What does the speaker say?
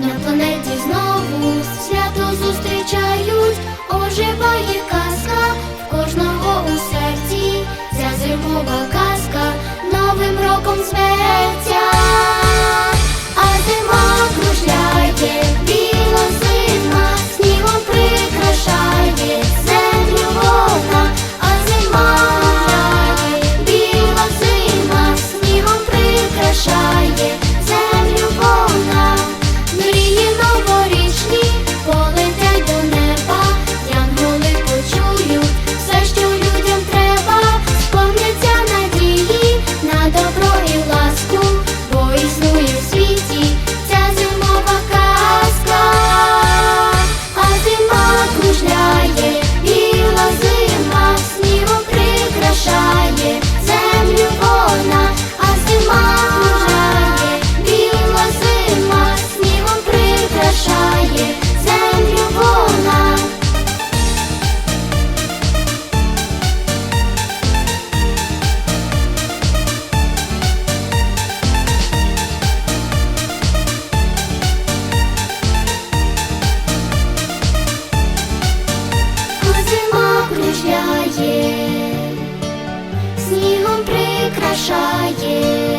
на планеті знову свято зустрічають, оживає казка в кожного у серці, ця зимова казка новим роком смерть. вражає.